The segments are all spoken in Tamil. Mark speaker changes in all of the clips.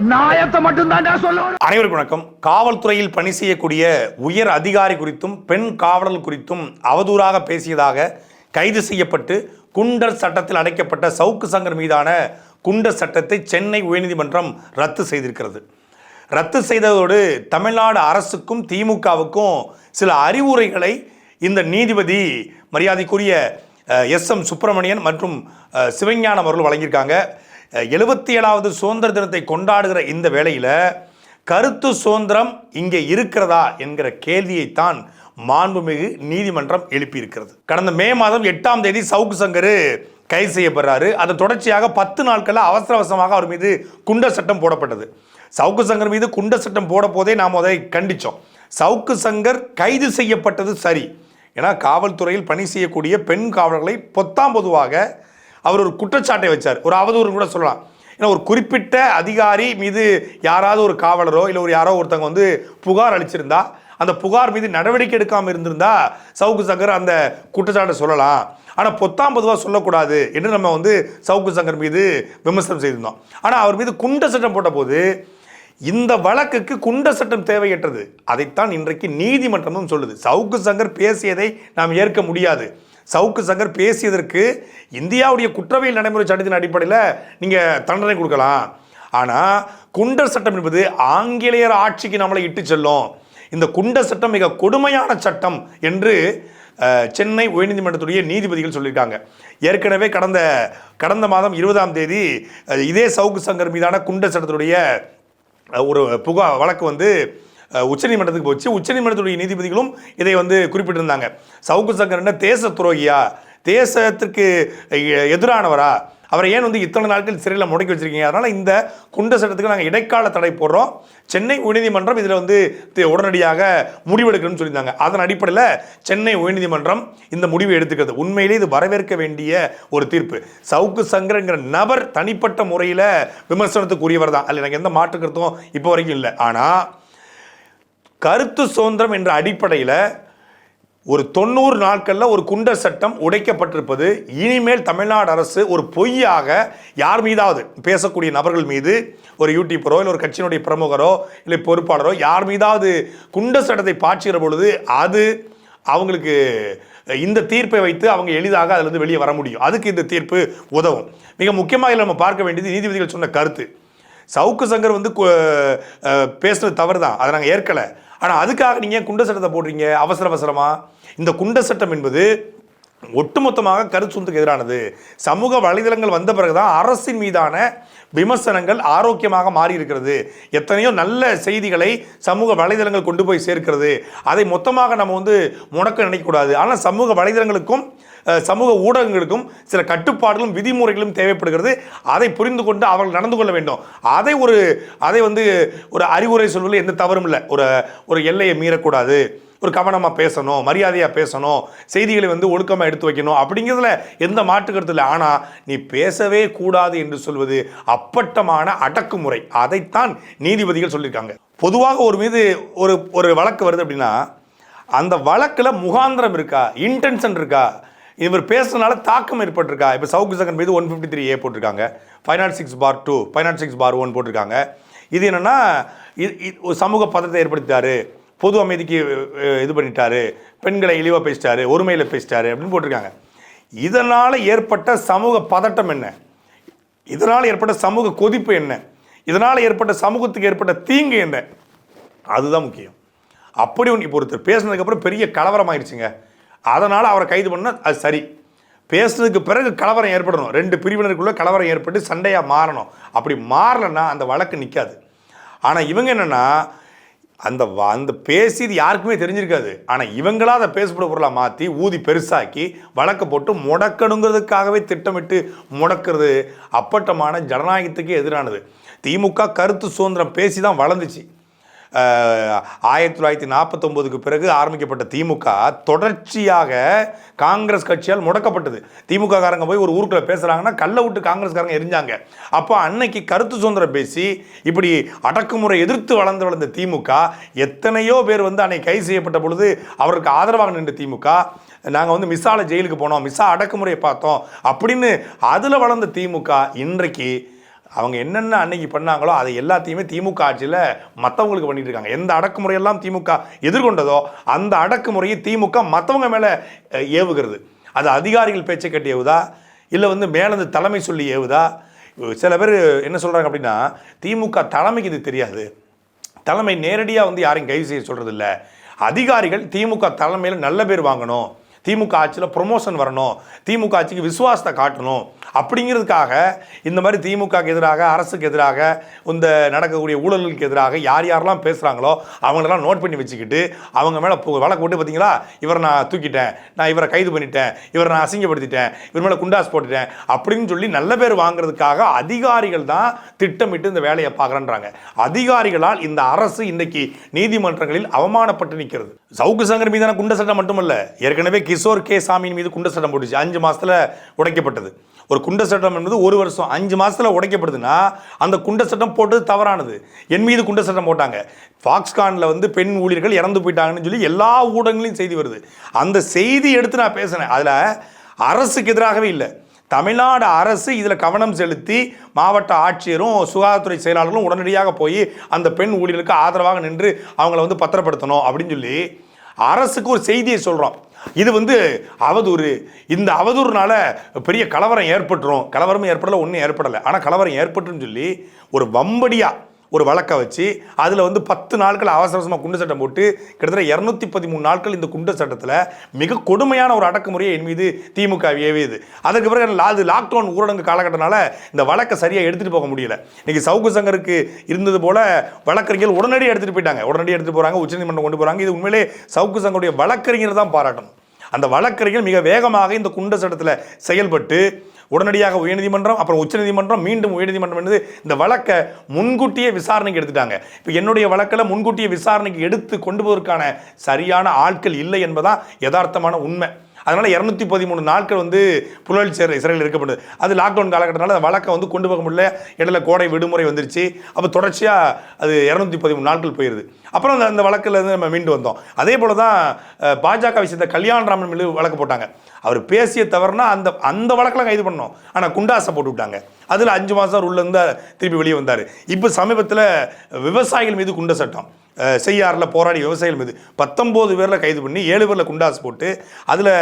Speaker 1: நாயத்தை மட்டும் தான்
Speaker 2: அனைவருக்கும் வணக்கம். காவல்துறையில் பணி செய்யக்கூடிய உயர் அதிகாரி குறித்தும் பெண் காவலர் குறித்தும் அவதூறாக பேசியதாக கைது செய்யப்பட்டு குண்டர் சட்டத்தில் அடைக்கப்பட்ட சவுக்கு சங்கர் மீதான குண்டர் சட்டத்தை சென்னை உயர்நீதிமன்றம் ரத்து செய்திருக்கிறது. ரத்து செய்ததோடு தமிழ்நாடு அரசுக்கும் திமுகவுக்கும் சில அறிவுரைகளை இந்த நீதிபதி மரியாதைக்குரிய எஸ் எம் சுப்பிரமணியன் மற்றும் சிவஞானம் அவர்கள் வழங்கியிருக்காங்க. எழுபத்தி ஏழாவது சுதந்திர தினத்தை கொண்டாடுகிற இந்த வேளையில் கருத்து சுதந்திரம் இங்கே இருக்கிறதா என்கிற கேள்வியைத்தான் மாண்புமிகு நீதிமன்றம் எழுப்பியிருக்கிறது. கடந்த மே மாதம் எட்டாம் தேதி சவுக்கு சங்கர் கைது செய்யப்படுறாரு. அதை தொடர்ச்சியாக பத்து நாட்களில் அவசர அவசரமாக அவர் மீது குண்டர் சட்டம் போடப்பட்டது. சவுக்கு சங்கர் மீது குண்டர் சட்டம் போட போதே நாம் அதை கண்டித்தோம் சவுக்கு சங்கர் கைது செய்யப்பட்டது சரி. ஏன்னா காவல்துறையில் பணி செய்யக்கூடிய பெண் காவலர்களை பொத்தாம் பொதுவாக அவர் ஒரு குற்றச்சாட்டை வச்சார். ஒரு அவதூறு கூட சொல்லலாம். ஏன்னா ஒரு குறிப்பிட்ட அதிகாரி மீது யாராவது ஒரு காவலரோ இல்லை ஒரு யாரோ ஒருத்தவங்க வந்து புகார் அளிச்சிருந்தா அந்த புகார் மீது நடவடிக்கை எடுக்காமல் இருந்திருந்தா சவுக்கு சங்கர் அந்த குற்றச்சாட்டை சொல்லலாம். ஆனால் பொத்தாம் பொதுவாக சொல்லக்கூடாது என்று நம்ம வந்து சவுக்கு சங்கர் மீது விமர்சனம் செய்திருந்தோம். ஆனால் அவர் மீது குண்ட சட்டம் போட்டபோது இந்த வழக்குக்கு குண்ட சட்டம் தேவையற்றது. அதைத்தான் இன்றைக்கு நீதிமன்றமும் சொல்லுது. சவுக்கு சங்கர் பேசியதை நாம் ஏற்க முடியாது. சவுக்கு சங்கர் பேசியதற்கு இந்தியாவுடைய குற்றவியல் நடைமுறை சட்டத்தின் அடிப்படையில் நீங்கள் தண்டனை கொடுக்கலாம். ஆனால் குண்டர் சட்டம் என்பது ஆங்கிலேயர் ஆட்சிக்கு நம்மளை இட்டு செல்லும். இந்த குண்டர் சட்டம் மிக கொடுமையான சட்டம் என்று சென்னை உயர்நீதிமன்றத்துடைய நீதிபதிகள் சொல்லியிருக்காங்க. ஏற்கனவே கடந்த கடந்த மாதம் இருபதாம் தேதி இதே சவுக்கு சங்கர் மீதான குண்டர் சட்டத்துடைய ஒரு புகா வழக்கு வந்து உச்சநீதிமன்றத்துக்கு போச்சு. உச்சநீதிமன்றத்துடைய நீதிபதிகளும் இதை வந்து குறிப்பிட்டிருந்தாங்க. சவுக்கு சங்கர் என்ன தேச துரோகியா? தேசத்திற்கு எ- எதிரானவரா? அவரை ஏன் வந்து இத்தனை நாட்கள் சிறையில் முடக்கி வச்சிருக்கீங்க? அதனால் இந்த குண்ட சட்டத்துக்கு நாங்கள் இடைக்கால தடை போடுறோம். சென்னை உயர்நீதிமன்றம் இதில் வந்து உடனடியாக முடிவெடுக்கணும்னு சொல்லியிருந்தாங்க. அதன் அடிப்படையில் சென்னை உயர்நீதிமன்றம் இந்த முடிவை எடுத்துக்கிறது. உண்மையிலே இது வரவேற்க வேண்டிய ஒரு தீர்ப்பு. சவுக்கு சங்கரங்கிற நபர் தனிப்பட்ட முறையில் விமர்சனத்துக்குரியவர் தான் அதில் எனக்கு எந்த மாற்று கருத்தும் இப்போ வரைக்கும் இல்லை. ஆனால் கருத்து சுதந்திரம் என்ற அடிப்படையில் ஒரு தொண்ணூறு நாட்களில் ஒரு குண்டர் சட்டம் உடைக்கப்பட்டிருப்பது. இனிமேல் தமிழ்நாடு அரசு ஒரு பொய்யாக யார் மீதாவது பேசக்கூடிய நபர்கள் மீது ஒரு யூடியூப்பரோ இல்லை ஒரு கட்சியினுடைய பிரமுகரோ இல்லை பொறுப்பாளரோ யார் மீதாவது குண்டர் சட்டத்தை பாய்ச்சுகிற பொழுது அது அவங்களுக்கு இந்த தீர்ப்பை வைத்து அவங்க எளிதாக அதிலிருந்து வெளியே வர முடியும். அதுக்கு இந்த தீர்ப்பு உதவும். மிக முக்கியமாக இதில் நம்ம பார்க்க வேண்டியது நீதிபதிகள் சொன்ன கருத்து. சவுக்கு சங்கர் வந்து கு- பேசுனது தவறு தான் அதை நாங்கள் ஏற்கலை. ஆனால் அதுக்காக நீங்கள் குண்ட சட்டத்தை போடுறீங்க? அவசர அவசரமாக இந்த குண்ட சட்டம் என்பது ஒட்டுமொத்தமாக கருத்துக்கு எதிரானது. சமூக வலைதளங்கள் வந்த பிறகுதான் அரசின் மீதான விமர்சனங்கள் ஆரோக்கியமாக மாறி இருக்கிறது எத்தனையோ நல்ல செய்திகளை சமூக வலைதளங்கள் கொண்டு போய் சேர்க்கிறது. அதை மொத்தமாக நம்ம வந்து முடக்க நினைக்கக்கூடாது. ஆனால் சமூக வலைதளங்களுக்கும் சமூக ஊடகங்களுக்கும் சில கட்டுப்பாடுகளும் விதிமுறைகளும் தேவைப்படுகிறது. அதை புரிந்து கொண்டு அவர்கள் நடந்து கொள்ள வேண்டும். அதை ஒரு அதை வந்து ஒரு அறிவுரை சொல்வதில் எந்த தவறும் இல்லை. ஒரு ஒரு எல்லையை மீறக்கூடாது. ஒரு கவனமாக பேசணும் மரியாதையாக பேசணும் செய்திகளை வந்து ஒழுக்கமாக எடுத்து வைக்கணும் அப்படிங்கிறதுல எந்த மாற்று இல்லை. ஆனால் நீ பேசவே கூடாது என்று சொல்வது அப்பட்டமான அடக்குமுறை. அதைத்தான் நீதிபதிகள் சொல்லியிருக்காங்க. பொதுவாக ஒரு மீது ஒரு ஒரு வழக்கு வருது அப்படின்னா அந்த வழக்கில் முகாந்திரம் இருக்கா? இன்டென்ஷன் இருக்கா? இவர் பேசுறதுனால தாக்கம் ஏற்பட்டிருக்கா? இப்போ சவுக்கு சங்கர் மீது ஒன் ஃபிஃப்டி த்ரீ ஏ போட்டிருக்காங்க. Five nought six four two five nought six four one போட்டிருக்காங்க. இது என்னென்னா இது ஒரு சமூக பதத்தை ஏற்படுத்திட்டாரு. பொது அமைதிக்கு இது பண்ணிட்டாரு. பெண்களை இழிவாக பேசிட்டாரு ஒருமையில் பேசிட்டாரு அப்படின்னு போட்டிருக்காங்க. இதனால் ஏற்பட்ட சமூக பதட்டம் என்ன? இதனால் ஏற்பட்ட சமூக கொதிப்பு என்ன? இதனால் ஏற்பட்ட சமூகத்துக்கு ஏற்பட்ட தீங்கு என்ன? அதுதான் முக்கியம். அப்படி ஒன்று இப்போ ஒருத்தர் பேசுனதுக்கப்புறம் பெரிய கலவரம் ஆயிடுச்சுங்க அதனால் அவரை கைது பண்ணால் அது சரி. பேசுனதுக்கு பிறகு கலவரம் ஏற்படணும். ரெண்டு பிரிவினருக்குள்ளே கலவரம் ஏற்பட்டு சண்டையாக மாறணும். அப்படி மாறலைன்னா அந்த வழக்கு நிற்காது ஆனால் இவங்க என்னென்னா அந்த வ- அந்த பேசியது யாருக்குமே தெரிஞ்சிருக்காது. ஆனால் இவங்களா அதை பேசப்பட பொருளாக மாற்றி ஊதி பெருசாக்கி வழக்கு போட்டு முடக்கணுங்கிறதுக்காகவே திட்டமிட்டு முடக்கிறது அப்பட்டமான ஜனநாயகத்துக்கு எதிரானது. திமுக கருத்து சுதந்திரம் பேசி தான் வளர்ந்துச்சு. ஆயிரத்தி தொள்ளாயிரத்தி நாற்பத்தொம்போதுக்கு பிறகு ஆரம்பிக்கப்பட்ட திமுக தொடர்ச்சியாக காங்கிரஸ் கட்சியால் முடக்கப்பட்டது. திமுக காரங்க போய் ஒரு ஊருக்குள்ள பேசுகிறாங்கன்னா கல்லை விட்டு காங்கிரஸ்காரங்க எரிஞ்சாங்க. அப்போ அன்னைக்கு கருத்து சுதந்திரம் பேசி இப்படி அடக்குமுறை எதிர்த்து வளர்ந்து வளர்ந்த திமுக எத்தனையோ பேர் வந்து அன்னைக்கு கைது செய்யப்பட்ட பொழுது அவருக்கு ஆதரவாக நின்ற திமுக நாங்கள் வந்து மிஸ்ஸால ஜெயிலுக்கு போனோம் மிஸ்ஸா அடக்குமுறையை பார்த்தோம் அப்படின்னு அதில் வளர்ந்த திமுக இன்றைக்கு அவங்க என்னென்ன அன்னைக்கு பண்ணாங்களோ அதை எல்லாத்தையுமே திமுக ஆட்சியில் மற்றவங்களுக்கு பண்ணிட்டு இருக்காங்க. எந்த அடக்குமுறையெல்லாம் திமுக எதிர்கொண்டதோ அந்த அடக்குமுறையை திமுக மற்றவங்க மேலே ஏவுகிறது. அது அதிகாரிகள் பேச்சை கட்டி ஏவுதா? இல்லை வந்து மேலேருந்து தலைமை சொல்லி ஏவுதா? சில பேர் என்ன சொல்கிறாங்க அப்படின்னா திமுக தலைமைக்கு இது தெரியாது. தலைமை நேரடியாக வந்து யாரையும் கைது செய்ய சொல்கிறது இல்லை அதிகாரிகள் திமுக தலைமையில் நல்ல பேர் வாங்கணும். திமுக ஆட்சியில் ப்ரொமோஷன் வரணும். திமுக ஆட்சிக்கு விசுவாசத்தை காட்டணும். அப்படிங்கிறதுக்காக இந்த மாதிரி திமுகக்கு எதிராக அரசுக்கு எதிராக இந்த நடக்கக்கூடிய ஊழல்களுக்கு எதிராக யார் யாரெல்லாம் பேசுகிறாங்களோ அவங்களெல்லாம் நோட் பண்ணி வச்சுக்கிட்டு அவங்க மேலே வழக்கு போட்டு பார்த்தீங்களா இவரை நான் தூக்கிட்டேன். நான் இவரை கைது பண்ணிட்டேன். இவரை நான் அசிங்கப்படுத்திட்டேன். இவர் மேலே குண்டாஸ் போட்டுட்டேன். அப்படின்னு சொல்லி நல்ல பேர் வாங்குறதுக்காக அதிகாரிகள் தான் திட்டமிட்டு இந்த வேலையை பார்க்குறேன்றாங்க. அதிகாரிகளால் இந்த அரசு இன்னைக்கு நீதிமன்றங்களில் அவமானப்பட்டு நிற்கிறது சவுக்கு சங்கர் மீதான குண்ட சட்டம் மட்டுமல்ல. ஏற்கனவே கிஷோர் கே சாமியின் மீது குண்ட சட்டம் போட்டுச்சு. அஞ்சு மாதத்தில் உடைக்கப்பட்டது. ஒரு குண்ட சட்டம் என்பது ஒரு வருஷம். அஞ்சு மாதத்தில் உடைக்கப்படுதுன்னா அந்த குண்ட சட்டம் போட்டது தவறானது. என் மீது குண்ட சட்டம் போட்டாங்க. ஃபாக்ஸ்கானில் வந்து பெண் ஊழியர்கள் இறந்து போயிட்டாங்கன்னு சொல்லி எல்லா ஊடகங்களையும் செய்தி வருது. அந்த செய்தி எடுத்து நான் பேசினேன் அதில் அரசுக்கு எதிராகவே இல்லை. தமிழ்நாடு அரசு இதில் கவனம் செலுத்தி மாவட்ட ஆட்சியரும் சுகாதாரத்துறை செயலாளர்களும் உடனடியாக போய் அந்த பெண் ஊழியர்களுக்கு ஆதரவாக நின்று அவங்கள வந்து பத்திரப்படுத்தணும் அப்படின்னு சொல்லி அரசுக்கு ஒரு செய்தியை சொல்கிறோம் இது வந்து அவதூறு. இந்த அவதூறுனால பெரிய கலவரம் ஏற்பட்டுரும். கலவரமும் ஏற்படலை ஒன்றும் ஏற்படலை. ஆனால் கலவரம் ஏற்பட்டுன்னு சொல்லி ஒரு வம்படியாக ஒரு வழக்கை வச்சு அதில் வந்து பத்து நாட்கள் அவசர அவசரமாக குண்டு சட்டம் போட்டு கிட்டத்தட்ட இரநூத்தி பதிமூணு நாட்கள் இந்த குண்டு சட்டத்தில் மிக கொடுமையான ஒரு அடக்குமுறையை என் மீது திமுக ஏவியது. அதுக்கு பிறகு லா- அது லாக்டவுன் ஊரடங்கு காலகட்டத்தினால இந்த வழக்கை சரியாக எடுத்துகிட்டு போக முடியல. இன்னைக்கு சவுக்கு சங்கருக்கு இருந்தது போல வழக்கறிஞர்கள் உடனடியாக எடுத்துகிட்டு போயிட்டாங்க. உடனடியாக எடுத்துகிட்டு போகிறாங்க உச்சநீதிமன்றம் கொண்டு போகிறாங்க இது உண்மையிலே சவுக்கு சங்கருடைய வழக்கறிஞர் தான் பாராட்டணும். அந்த வழக்கறிஞர் மிக வேகமாக இந்த குண்ட சட்டத்தில் செயல்பட்டு உடனடியாக உயர்நீதிமன்றம் அப்புறம் உச்சநீதிமன்றம் மீண்டும் உயர்நீதிமன்றம் என்பது இந்த வழக்கை முன்கூட்டியே விசாரணைக்கு எடுத்துட்டாங்க. இப்போ என்னுடைய வழக்கில் முன்கூட்டியே விசாரணைக்கு எடுத்து கொண்டு போவதற்கான சரியான ஆட்கள் இல்லை என்பதான் யதார்த்தமான உண்மை. அதனால் இரநூத்தி பதிமூணு நாட்கள் வந்து புழல் சிறை சிறையில் இருக்கப்படுது அது லாக்டவுன் காலகட்டத்தினால அந்த வழக்கை வந்து கொண்டு போக முடியல. இடையில கோடை விடுமுறை வந்துருச்சு. அப்போ தொடர்ச்சியாக அது இரநூத்தி பதிமூணு நாட்கள் போயிருது. அப்புறம் அந்த அந்த வழக்கில் இருந்து நம்ம மீண்டு வந்தோம். அதே போல தான் பாஜக விஷயத்தை கல்யாணராமன் மீது வழக்கு போட்டாங்க. அவர் பேசிய தவறுனா அந்த அந்த வழக்கில் கைது பண்ணோம் ஆனால் குண்டாசை போட்டு விட்டாங்க. அதில் அஞ்சு மாதம் உள்ளேருந்து திருப்பி வெளியே வந்தார். இப்போ சமீபத்தில் விவசாயிகள் மீது குண்ட சட்டம். செய்யாறில் போராடி விவசாயிகள் மீது பத்தொம்போது பேரில் கைது பண்ணி ஏழு பேரில் குண்டாசு போட்டு அதில்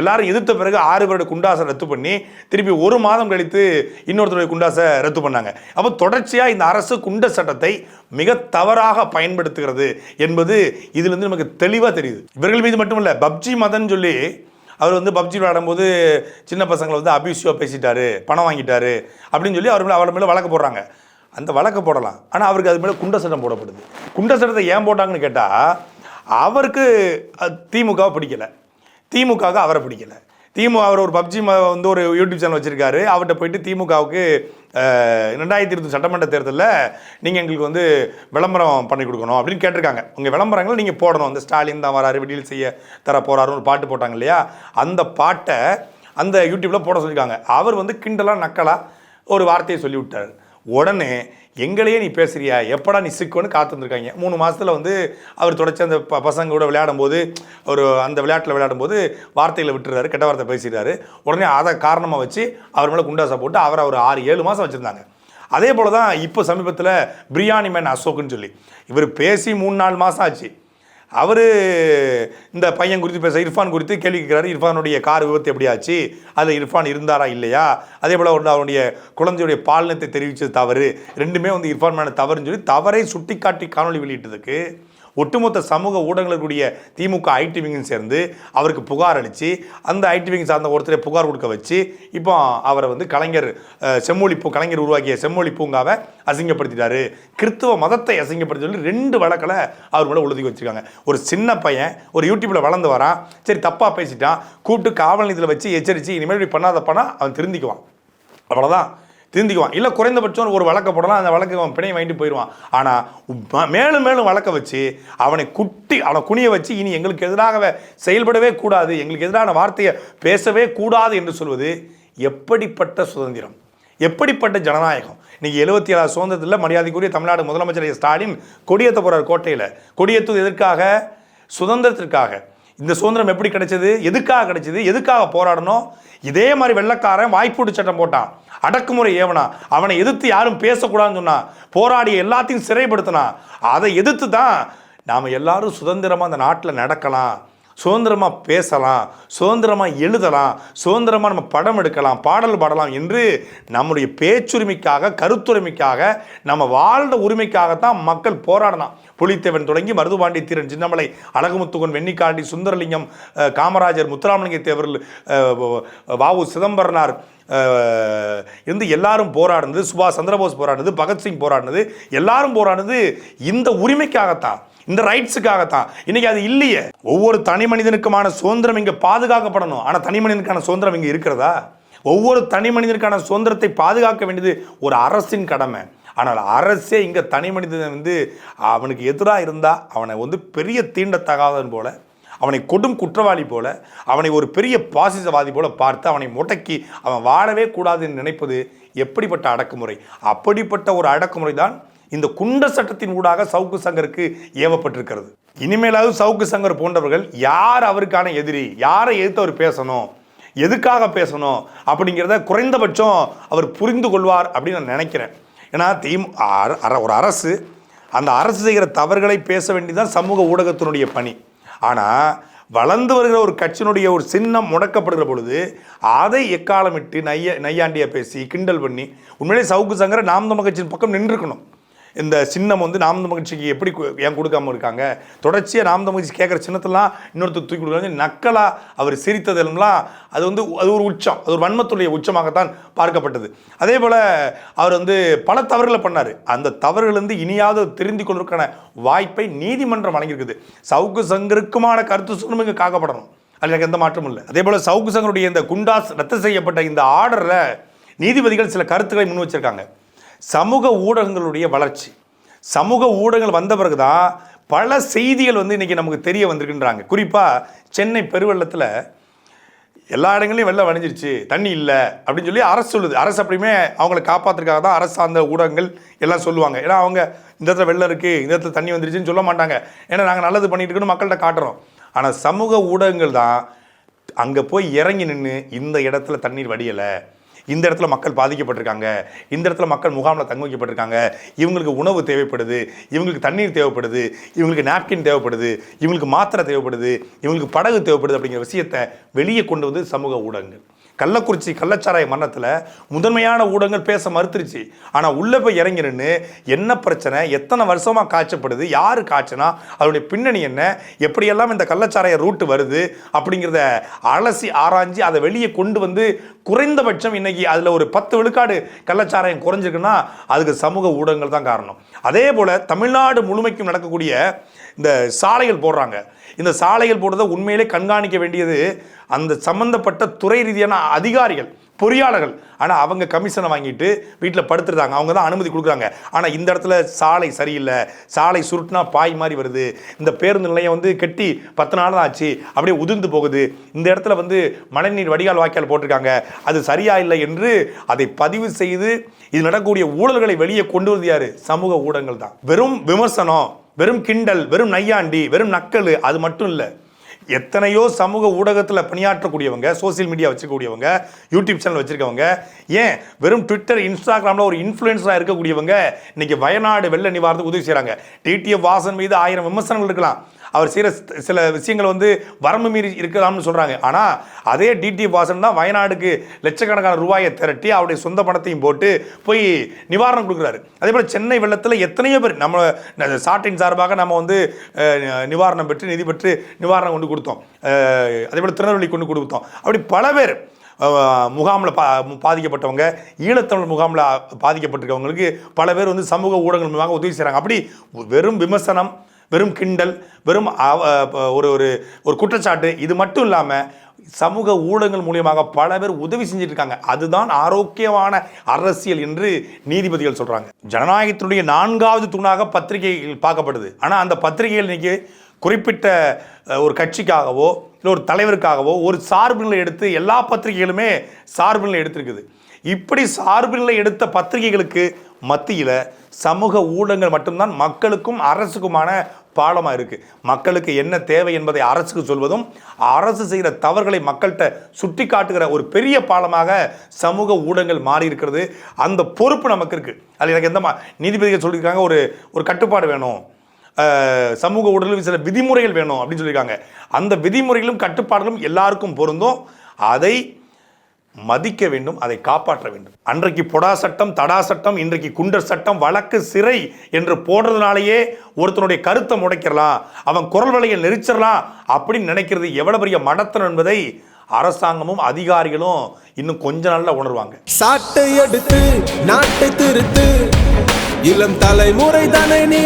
Speaker 2: எல்லாரும் எதிர்த்த பிறகு ஆறு பேரோட குண்டாசை ரத்து பண்ணி திருப்பி ஒரு மாதம் கழித்து இன்னொருத்தருடைய குண்டாசை ரத்து பண்ணாங்க. அப்போ தொடர்ச்சியாக இந்த அரசு குண்ட சட்டத்தை மிக தவறாக பயன்படுத்துகிறது என்பது இதிலிருந்து நமக்கு தெளிவாக தெரியுது. இவர்கள் மீது மட்டுமல்ல பப்ஜி மதன் சொல்லி அவர் வந்து பப்ஜி விளையாடும்போது சின்ன பசங்களை வந்து அபியூசிவாக பேசிட்டாரு பணம் வாங்கிட்டாரு அப்படின்னு சொல்லி அவர் மேலே அவர் மேலே வழக்கு போடுறாங்க. அந்த வழக்கை போடலாம். ஆனால் அவருக்கு அது மேலே குண்ட சட்டம் போடப்படுது. குண்ட சட்டத்தை ஏன் போட்டாங்கன்னு கேட்டால் அவருக்கு திமுகவை பிடிக்கல. திமுகவுக்கு அவரை பிடிக்கல. திமுக அவர் ஒரு பப்ஜி வந்து ஒரு யூடியூப் சேனல் வச்சுருக்காரு. அவர்கிட்ட போயிட்டு திமுகவுக்கு ரெண்டாயிரத்தி இருபது சட்டமன்ற தேர்தலில் நீங்கள் எங்களுக்கு வந்து விளம்பரம் பண்ணி கொடுக்கணும் அப்படின்னு கேட்டிருக்காங்க. உங்கள் விளம்பரங்களை நீங்கள் போடணும். அந்த ஸ்டாலின் தான் வராரு விடியல் செய்ய தர போகிறாருன்னு ஒரு பாட்டு போட்டாங்க இல்லையா? அந்த பாட்டை அந்த யூடியூப்பில் போட சொல்லியிருக்காங்க. அவர் வந்து கிண்டலாக நக்கலாக ஒரு வார்த்தையை சொல்லி விட்டார் உடனே எங்களையே நீ பேசுறியா? எப்படா நீ சிக்கோன்னு காத்திருந்துருக்காங்க. மூணு மாதத்தில் வந்து அவர் தொடர்ச்சி அந்த ப- பசங்க கூட விளையாடும்போது ஒரு அந்த விளையாட்டில் விளையாடும்போது வார்த்தைகளை விட்டுறாரு கெட்ட வார்த்தை பேசிடுறாரு. உடனே அதை காரணமாக வச்சு அவர் மேலே குண்டாசா போட்டு அவரை ஒரு ஆறு ஏழு மாதம் வச்சுருந்தாங்க. அதே போல தான் இப்போ சமீபத்தில் பிரியாணி மேன் அசோக்குன்னு சொல்லி. இவர் பேசி மூணு நாலு மாதம் ஆச்சு. அவர் இந்த பையன் குறித்து பேச இர்ஃபான் குறித்து கேள்வி கேட்கிறாரு. இர்ஃபானுடைய கார் விபத்து எப்படி ஆச்சு அதில் இர்ஃபான் இருந்தாரா இல்லையா? அதே போல் ஒன்று அவருடைய குழந்தையுடைய பாலினத்தை தெரிவித்தது தவறு. ரெண்டுமே வந்து இர்ஃபான் மேன தவறுன்னு சொல்லி தவறை சுட்டிக்காட்டி காணொளி வெளியிட்டதுக்கு ஒட்டுமொத்த சமூக ஊடகங்களுக்குரிய திமுக ஐடி விங்கும் சேர்ந்து அவருக்கு புகார் அளித்து அந்த ஐடி விங் சார்ந்த ஒருத்தரை புகார் கொடுக்க வச்சு இப்போ அவரை வந்து கலைஞர் செம்மொழி பூ கலைஞர் உருவாக்கிய செம்மொழி பூங்காவை அசிங்கப்படுத்திட்டாரு. கிறித்துவ மதத்தை அசிங்கப்படுத்தி சொல்லி ரெண்டு வழக்கில் அவர் மேலே உழுதி வச்சுருக்காங்க. ஒரு சின்ன பையன் ஒரு யூடியூப்பில் வளர்ந்து வரான் சரி தப்பாக பேசிட்டான் கூப்பிட்டு காவல் நிலையத்தில் வச்சு எச்சரித்து இனிமேல் இப்படி பண்ணாதப்பனா அவன் திருந்திக்குவான். அவ்வளோதான் திருந்திக்குவான். இல்லை குறைந்தபட்சம் ஒரு வழக்க போடலாம். அந்த வழக்கு அவன் பிணையை வாங்கிட்டு போயிடுவான். ஆனால் மேலும் மேலும் வழக்க வச்சு அவனை குட்டி அவனை குனிய வச்சு இனி எங்களுக்கு எதிராக செயல்படவே கூடாது. எங்களுக்கு எதிரான வார்த்தையை பேசவே கூடாது என்று சொல்வது எப்படிப்பட்ட சுதந்திரம்? எப்படிப்பட்ட ஜனநாயகம்? இன்னைக்கு எழுபத்தி ஏழாவது சுதந்திரத்தில் மரியாதைக்குரிய தமிழ்நாடு முதலமைச்சர் ஸ்டாலின் கொடியேற்ற போகிறார் கோட்டையில். கொடியேற்றுவது எதற்காக? சுதந்திரத்திற்காக. இந்த சுதந்திரம் எப்படி கிடைச்சது? எதுக்காக கிடைச்சது? எதுக்காக போராடணும்? இதே மாதிரி வெள்ளக்காரன் வாய்ப்பூட்டு சட்டம் போட்டான். அடக்குமுறை ஏவனா? அவனை எதிர்த்து யாரும் பேசக்கூடாதுன்னு சொன்னான் போராடி எல்லாத்தையும் சிறைப்படுத்தினா அதை எதிர்த்து தான் நாம் எல்லாரும் சுதந்திரமாக அந்த நாட்டில் நடக்கலாம். சுதந்திரமாக பேசலாம் சுதந்திரமாக எழுதலாம் சுதந்திரமாக நம்ம படம் எடுக்கலாம் பாடல் பாடலாம் என்று நம்முடைய பேச்சுரிமைக்காக கருத்துரிமைக்காக நம்ம வாழ்ந்த உரிமைக்காகத்தான் மக்கள் போராடலாம். புலித்தேவன் தொடங்கி மருதுபாண்டி தீரன் சின்னமலை அழகுமுத்துகன் வெண்ணிக்காண்டி சுந்தரலிங்கம் காமராஜர் முத்துராமலிங்க தேவர் வாவு சிதம்பரனார் இருந்து எல்லாரும் போராடினது சுபாஷ் சந்திரபோஸ் போராடினது பகத்சிங் போராடினது எல்லாரும் போராடினது இந்த உரிமைக்காகத்தான். இந்த ரைட்ஸுக்காகத்தான் இன்னைக்கு அது இல்லையே. ஒவ்வொரு தனி மனிதனுக்குமான சுதந்திரம் இங்கே பாதுகாக்கப்படணும். ஆனால் தனி மனிதனுக்கான சுதந்திரம் இங்கே இருக்கிறதா? ஒவ்வொரு தனி மனிதனுக்கான சுதந்திரத்தை பாதுகாக்க வேண்டியது ஒரு அரசின் கடமை. ஆனால் அரசே இங்கே தனி மனிதன் வந்து அவனுக்கு எதிராக இருந்தால் அவனை வந்து பெரிய தீண்டத்தகாதன் போல அவனை கொடும் குற்றவாளி போல அவனை ஒரு பெரிய பாசிசவாதி போல பார்த்து அவனை முடக்கி அவன் வாழவே கூடாதுன்னு நினைப்பது எப்படிப்பட்ட அடக்குமுறை? அப்படிப்பட்ட ஒரு அடக்குமுறை தான் இந்த குண்ட சட்டத்தின் ஊடாக சவுக்கு சங்கருக்கு ஏவப்பட்டிருக்கிறது. இனிமேலாவது சவுக்கு சங்கர் போன்றவர்கள் யார் அவருக்கான எதிரி? யாரை எதிர்த்து அவர் பேசணும்? எதுக்காக பேசணும்? அப்படிங்கிறத குறைந்தபட்சம் அவர் புரிந்து கொள்வார் அப்படின்னு நான் நினைக்கிறேன். ஏன்னா தீம் அர- ஒரு அரசு அந்த அரசு செய்கிற தவறுகளை பேச வேண்டியதுதான் சமூக ஊடகத்தினுடைய பணி. ஆனால் வளர்ந்து வருகிற ஒரு கட்சியினுடைய ஒரு சின்னம் முடக்கப்படுகிற பொழுது அதை எக்காலமிட்டு நைய நையாண்டியாக பேசி கிண்டல் பண்ணி உண்மையிலே சவுக்கு சங்கரை நாம் தமிழ் கட்சியின் பக்கம் நின்றுக்கணும். இந்த சின்னம் வந்து நாம் மகிழ்ச்சிக்கு கட்சிக்கு எப்படி கு- ஏன் கொடுக்காம இருக்காங்க? தொடர்ச்சியாக நாம் கட்சி கேட்குற சின்னத்தெல்லாம் இன்னொருத்தர் தூக்கி கொடுக்குறாங்க நக்கலாக அவர் சிரித்ததெல்லாம் அது வந்து அது ஒரு உச்சம். அது ஒரு வன்மத்துடைய உச்சமாகத்தான் பார்க்கப்பட்டது. அதே போல் அவர் வந்து பல தவறுகளை பண்ணார். அந்த தவறுகளிலிருந்து இனியாவது தெரிந்து கொள்வதற்கான வாய்ப்பை நீதிமன்றம் வழங்கியிருக்குது. சவுக்கு சங்கருக்குமான கருத்து சுதந்திரம் இங்கே காக்கப்படணும். அதில் எனக்கு எந்த மாற்றமும் இல்லை. அதே போல் சவுக்கு சங்கருடைய இந்த குண்டாஸ் ரத்து செய்யப்பட்ட இந்த ஆர்டரில் நீதிபதிகள் சில கருத்துக்களை முன் வச்சிருக்காங்க. சமூக ஊடகங்களுடைய வளர்ச்சி. சமூக ஊடகங்கள் வந்த பிறகு தான் பல செய்திகள் வந்து இன்றைக்கி நமக்கு தெரிய வந்திருக்குன்றாங்க. குறிப்பாக சென்னை பெருவெள்ளத்தில் எல்லா இடங்களையும் வெள்ளம் வணிஞ்சிருச்சு. தண்ணி இல்லை அப்படின்னு சொல்லி அரசு சொல்லுது. அரசு அப்படியுமே அவங்கள காப்பாற்றுறதுக்காக தான் அரசு அந்த ஊடகங்கள் எல்லாம் சொல்லுவாங்க. ஏன்னா அவங்க இந்த இடத்துல வெள்ளம் இருக்குது இந்த இடத்துல தண்ணி வந்துருச்சுன்னு சொல்ல மாட்டாங்க. ஏன்னா நாங்கள் நல்லது பண்ணிட்டு இருக்கணும்னு மக்கள்கிட்ட காட்டுறோம். ஆனால் சமூக ஊடகங்கள் தான் அங்கே போய் இறங்கி நின்று இந்த இடத்துல தண்ணீர் வடியலை. இந்த இடத்துல மக்கள் பாதிக்கப்பட்டிருக்காங்க இந்த இடத்துல மக்கள் முகாமில் தங்க வைக்கப்பட்டிருக்காங்க இவங்களுக்கு உணவு தேவைப்படுது இவங்களுக்கு தண்ணீர் தேவைப்படுது இவங்களுக்கு நாப்கின் தேவைப்படுது இவங்களுக்கு மாத்திரை தேவைப்படுது இவங்களுக்கு படகு தேவைப்படுது அப்படிங்கிற விஷயத்தை வெளியே கொண்டு வந்து சமூக ஊடகங்கள். கள்ளக்குறிச்சி கள்ளச்சாராய மரணத்தில் முதன்மையான ஊடகங்கள் பேச மறுத்துருச்சு. ஆனால் உள்ளே போய் இறங்கி நின்று என்ன பிரச்சனை எத்தனை வருஷமாக காய்ச்சப்படுது யார் காய்ச்சனா அதனுடைய பின்னணி என்ன எப்படியெல்லாம் இந்த கள்ளச்சாராய ரூட்டு வருது அப்படிங்கிறத அலசி ஆராய்ஞ்சு அதை வெளியே கொண்டு வந்து குறைந்தபட்சம் இன்னைக்கு அதில் ஒரு பத்து விழுக்காடு கள்ளச்சாராயம் குறைஞ்சிருக்குன்னா அதுக்கு சமூக ஊடகங்கள் தான் காரணம். அதே போல் தமிழ்நாடு முழுமைக்கும் நடக்கக்கூடிய இந்த சாலைகள் போடுறாங்க. இந்த சாலைகள் போடுறதை உண்மையிலே கண்காணிக்க வேண்டியது அந்த சம்பந்தப்பட்ட துறை ரீதியான அதிகாரிகள் பொறியாளர்கள். ஆனால் அவங்க கமிஷனை வாங்கிட்டு வீட்டில் படுத்துருந்தாங்க. அவங்க தான் அனுமதி கொடுக்குறாங்க. ஆனால் இந்த இடத்துல சாலை சரியில்லை. சாலை சுருட்டுனா பாய் மாதிரி வருது. இந்த பேருந்து நிலையம் வந்து கெட்டி பத்து நாள் தான் ஆச்சு. அப்படியே உதிர்ந்து போகுது. இந்த இடத்துல வந்து மழைநீர் வடிகால் வாய்க்கால் போட்டிருக்காங்க. அது சரியா இல்லை என்று அதை பதிவு செய்து இது நடக்கக்கூடிய ஊழல்களை வெளியே கொண்டு வருது யார்? சமூக ஊடகங்கள் தான். வெறும் விமர்சனம் வெறும் கிண்டல் வெறும் நையாண்டி வெறும் நக்கல் அது மட்டும் இல்லை. எத்தனையோ சமூக ஊடகத்தில் பணியாற்றக்கூடியவங்க சோஷியல் மீடியா வச்சுக்கூடியவங்க யூடியூப் சேனல் வச்சுருக்கவங்க ஏன் வெறும் ட்விட்டர் இன்ஸ்டாகிராமில் ஒரு இன்ஃப்ளூயன்ஸாக இருக்கக்கூடியவங்க இன்றைக்கி வயநாடு வெள்ள நிவாரணத்துக்கு உதவி செய்கிறாங்க டிடிஎஃப் வாசன் மீது ஆயிரம் விமர்சனங்கள் இருக்கலாம். அவர் செய்கிற சில விஷயங்கள் வந்து வரம்பு மீறி இருக்கலாம்னு சொல்கிறாங்க ஆனால் அதே டிடி வாசன் தான் வயநாடுக்கு லட்சக்கணக்கான ரூபாயை திரட்டி அவருடைய சொந்த பணத்தையும் போட்டு போய் நிவாரணம் கொடுக்குறாரு. அதே போல் சென்னை வெள்ளத்தில் எத்தனையோ பேர் நம்ம சாட்டின் சார்பாக நம்ம வந்து நிவாரணம் பெற்று நிதி பெற்று நிவாரணம் கொண்டு கொடுத்தோம். அதே போல் திருநெல்வேலி கொண்டு கொடுத்தோம். அப்படி பல பேர் முகாமில் பா பாதிக்கப்பட்டவங்க ஈழத்தமிழ் முகாமில் பாதிக்கப்பட்டிருக்கவங்களுக்கு பல பேர் வந்து சமூக ஊடகங்கள் மூலமாக உதவி செய்கிறாங்க அப்படி வெறும் விமர்சனம் வெறும் கிண்டல் வெறும் ஒரு ஒரு ஒரு குற்றச்சாட்டு. இது மட்டும் இல்லாமல் சமூக ஊடகங்கள் மூலியமாக பல பேர் உதவி செஞ்சுட்டு இருக்காங்க அதுதான் ஆரோக்கியமான அரசியல் என்று நீதிபதிகள் சொல்கிறாங்க ஜனநாயகத்தினுடைய நான்காவது தூணாக பத்திரிகைகள் பார்க்கப்படுது. ஆனால் அந்த பத்திரிகைகள் இன்றைக்கி குறிப்பிட்ட ஒரு கட்சிக்காகவோ இல்லை ஒரு தலைவருக்காகவோ ஒரு சார்புநிலை எடுத்து எல்லா பத்திரிகைகளுமே சார்புநிலை எடுத்திருக்குது. இப்படி சார்புநிலை எடுத்த பத்திரிகைகளுக்கு மத்தியில் சமூக ஊடகங்கள் மட்டும்தான் மக்களுக்கும் அரசுக்குமான பாலமாக இருக்குது மக்களுக்கு என்ன தேவை என்பதை அரசுக்கு சொல்வதும் அரசு செய்கிற தவறுகளை மக்கள்கிட்ட சுட்டி காட்டுகிற ஒரு பெரிய பாலமாக சமூக ஊடகங்கள் மாறி இருக்கிறது அந்த பொறுப்பு நமக்கு இருக்குது அது எனக்கு எந்த மா நீதிபதிகள் சொல்லியிருக்காங்க ஒரு ஒரு கட்டுப்பாடு வேணும். சமூக ஊடகங்களில் சில விதிமுறைகள் வேணும் அப்படின்னு சொல்லியிருக்காங்க. அந்த விதிமுறைகளும் கட்டுப்பாடுகளும் எல்லாருக்கும் பொருந்தும். அதை மதிக்க வேண்டும் அதை காப்பாற்ற வேண்டும். அன்றைக்கு பொடா சட்டம் தடா சட்டம் இன்றைக்கு குண்டர் சட்டம் வழக்கு சிறை என்று போடுறதுனாலேயே ஒருத்தனுடைய கருத்தை முடைக்கிறலாம் அவன் குரல் வலையை நெரிச்சிடலாம் அப்படின்னு நினைக்கிறது எவ்வளவு பெரிய மடத்தனம் என்பதை அரசாங்கமும் அதிகாரிகளும் இன்னும் கொஞ்ச நாள்ல உணர்வாங்க.
Speaker 3: சாட்டை எடுத்து நாட்டை திருத்து இளம் தலைமுறை தானே நீ